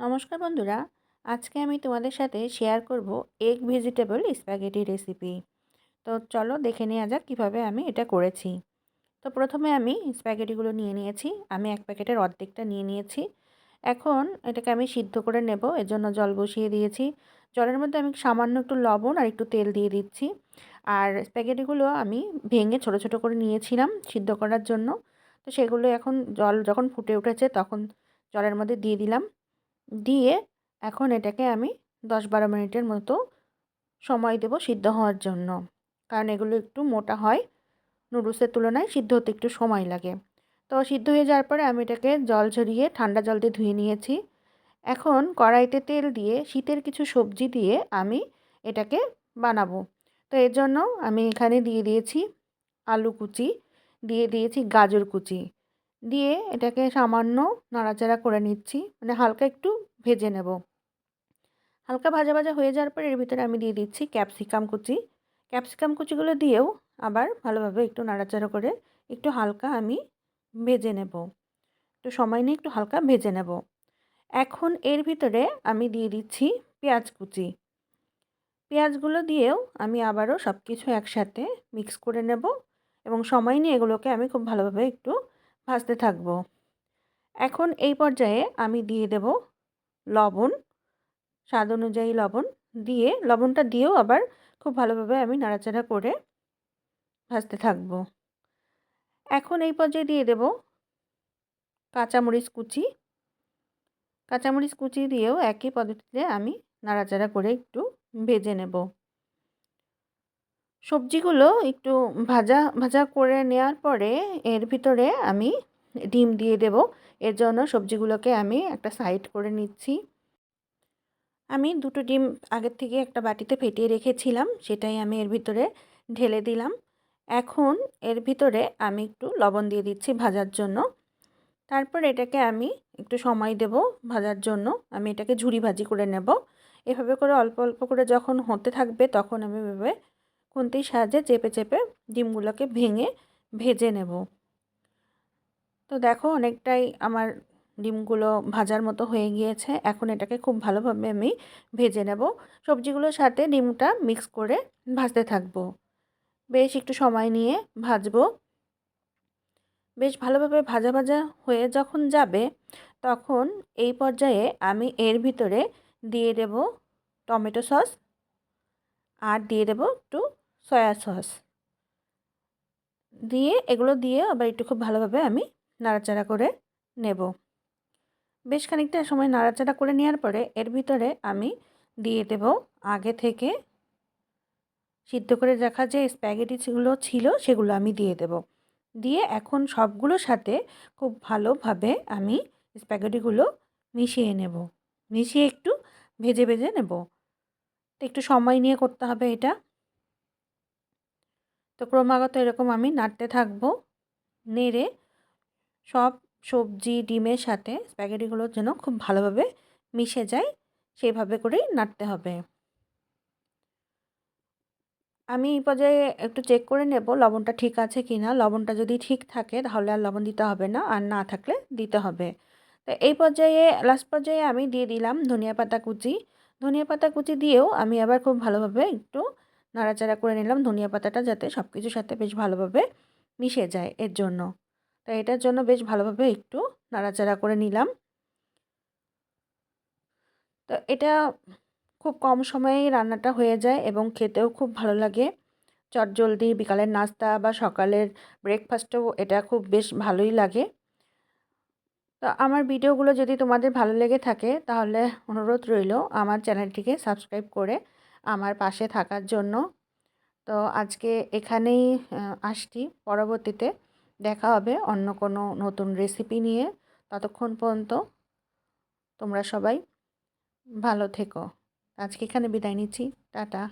নমস্কার বন্ধুরা, আজকে আমি তোমাদের সাথে শেয়ার করব এগ ভেজিটেবল স্প্যাগেটি রেসিপি তো চলো দেখে নেওয়া যাক কীভাবে আমি এটা করেছি। তো প্রথমে আমি স্প্যাগেটিগুলো নিয়ে নিয়েছি, আমি এক প্যাকেটের অর্ধেকটা নিয়ে নিয়েছি। এখন এটাকে আমি সিদ্ধ করে নেব, এর জন্য জল বসিয়ে দিয়েছি। জলের মধ্যে আমি সামান্য একটু লবণ আর একটু তেল দিয়ে দিচ্ছি। আর স্প্যাগেটিগুলো আমি ভেঙে ছোট ছোট করে নিয়েছিলাম সিদ্ধ করার জন্য। তো সেগুলো এখন জল যখন ফুটে উঠেছে তখন জলের মধ্যে দিয়ে দিলাম। দিয়ে এখন এটাকে আমি দশ বারো মিনিটের মতো সময় দেব সিদ্ধ হওয়ার জন্য। কারণ এগুলো একটু মোটা হয়, নুডলসের তুলনায় সিদ্ধ হতে একটু সময় লাগে। তো সিদ্ধ হয়ে যাওয়ার পরে আমি এটাকে জল ঝরিয়ে ঠান্ডা জল দিয়ে ধুয়ে নিয়েছি। এখন কড়াইতে তেল দিয়ে শীতের কিছু সবজি দিয়ে আমি এটাকে বানাবো। তো এর জন্য আমি এখানে দিয়ে দিয়েছি আলু কুচি, দিয়ে দিয়েছি গাজর কুচি। দিয়ে এটাকে সামান্য নাড়াচাড়া করে নিচ্ছি। মানে হালকা একটু ভেজে নেব। হালকা ভাজা ভাজা হয়ে যাওয়ার পর এর ভিতরে আমি দিয়ে দিচ্ছি ক্যাপসিকাম কুচি। ক্যাপসিকাম কুচিগুলো দিয়েও আবার ভালোভাবে একটু নাড়াচাড়া করে একটু হালকা আমি ভেজে নেব। একটু সময় নিয়ে একটু হালকা ভেজে নেব। এখন এর ভিতরে আমি দিয়ে দিচ্ছি পেঁয়াজ কুচি। পেঁয়াজগুলো দিয়েও আমি আবারও সব কিছু একসাথে মিক্স করে নেব এবং সময় নিয়ে এগুলোকে আমি খুব ভালোভাবে একটু ভাজতে থাকব। এখন এই পর্যায়ে আমি দিয়ে দেব লবণ, স্বাদ অনুযায়ী লবণ দিয়ে, লবণটা দিয়েও আবার খুব ভালোভাবে আমি নাড়াচাড়া করে ভাজতে থাকব। এখন এই পর্যায়ে দিয়ে দেব কাঁচামরিচ কুচি। কাঁচামরিচ কুচি দিয়েও একই পদ্ধতিতে আমি নাড়াচাড়া করে একটু ভেজে নেব। সবজিগুলো একটু ভাজা ভাজা করে নেওয়ার পরে এর ভিতরে আমি ডিম দিয়ে দেব। এর জন্য সবজিগুলোকে আমি একটা সাইড করে নিচ্ছি। আমি দুটো ডিম আগের থেকে একটা বাটিতে ফেটিয়ে রেখেছিলাম, সেটাই আমি এর ভিতরে ঢেলে দিলাম। এখন এর ভিতরে আমি একটু লবণ দিয়ে দিচ্ছি ভাজার জন্য। তারপর এটাকে আমি একটু সময় দেব ভাজার জন্য। আমি এটাকে ঝুরি ভাজি করে নেব। এভাবে করে অল্প অল্প করে যখন হতে থাকবে, তখন আমি এভাবে খুন্তির সাহায্যে চেপে চেপে ডিমগুলোকে ভেঙে ভেজে নেব। তো দেখো অনেকটাই আমার ডিমগুলো ভাজার মতো হয়ে গিয়েছে। এখন এটাকে খুব ভালোভাবে আমি ভেজে নেব। সবজিগুলোর সাথে ডিমটা মিক্স করে ভাজতে থাকব। বেশ একটু সময় নিয়ে ভাজবো। বেশ ভালোভাবে ভাজা ভাজা হয়ে যখন যাবে, তখন এই পর্যায়ে আমি এর ভিতরে দিয়ে দেব টমেটো সস আর দিয়ে দেব একটু সয়া সস দিয়ে এগুলো দিয়ে আবার একটু খুব ভালোভাবে আমি নাড়াচাড়া করে নেব। বেশ খানিকটা সময় নাড়াচাড়া করে নেওয়ার পরে এর ভিতরে আমি দিয়ে দেব আগে থেকে সিদ্ধ করে রাখা যে স্প্যাগেটিগুলো ছিল সেগুলো আমি দিয়ে দেব। দিয়ে এখন সবগুলোর সাথে খুব ভালোভাবে আমি স্প্যাগেটিগুলো মিশিয়ে নেব। মিশিয়ে একটু ভেজে ভেজে নেব। একটু সময় নিয়ে করতে হবে এটা। তো ক্রমাগত এরকম আমি নাড়তে থাকব, নেড়ে সব সবজি, ডিমের সাথে স্প্যাগেটিগুলোর যেন খুব ভালোভাবে মিশে যায় সেইভাবে করেই নাড়তে হবে। আমি এই পর্যায়ে একটু চেক করে নেব লবণটা ঠিক আছে কি না লবণটা যদি ঠিক থাকে তাহলে আর লবণ দিতে হবে না, আর না থাকলে দিতে হবে। তো এই পর্যায়ে লাস্ট পর্যায়ে আমি দিয়ে দিলাম ধনিয়া পাতা কুচি। ধনিয়া পাতা কুচি দিয়েও আমি আবার খুব ভালোভাবে একটু নাড়াচাড়া করে নিলাম, ধনিয়া পাতাটা যাতে সব কিছুর সাথে বেশ ভালোভাবে মিশে যায় এর জন্য। তো এটার জন্য বেশ ভালোভাবে একটু নাড়াচাড়া করে নিলাম। তো এটা খুব কম সময়েই রান্নাটা হয়ে যায় এবং খেতেও খুব ভালো লাগে। চটজলদি বিকালের নাস্তা বা সকালের ব্রেকফাস্টেও এটা খুব বেশ ভালোই লাগে। তো আমার ভিডিওগুলো যদি তোমাদের ভালো লেগে থাকে, তাহলে অনুরোধ রইল আমার চ্যানেলটিকে সাবস্ক্রাইব করে আমার পাশে থাকার জন্য। তো আজকে এখানেই আসছি। পরবর্তীতে দেখা হবে অন্য কোনো নতুন রেসিপি নিয়ে। ততক্ষণ পর্যন্ত তোমরা সবাই ভালো থেকো। আজকে এখানে বিদায় নিচ্ছি। টাটা।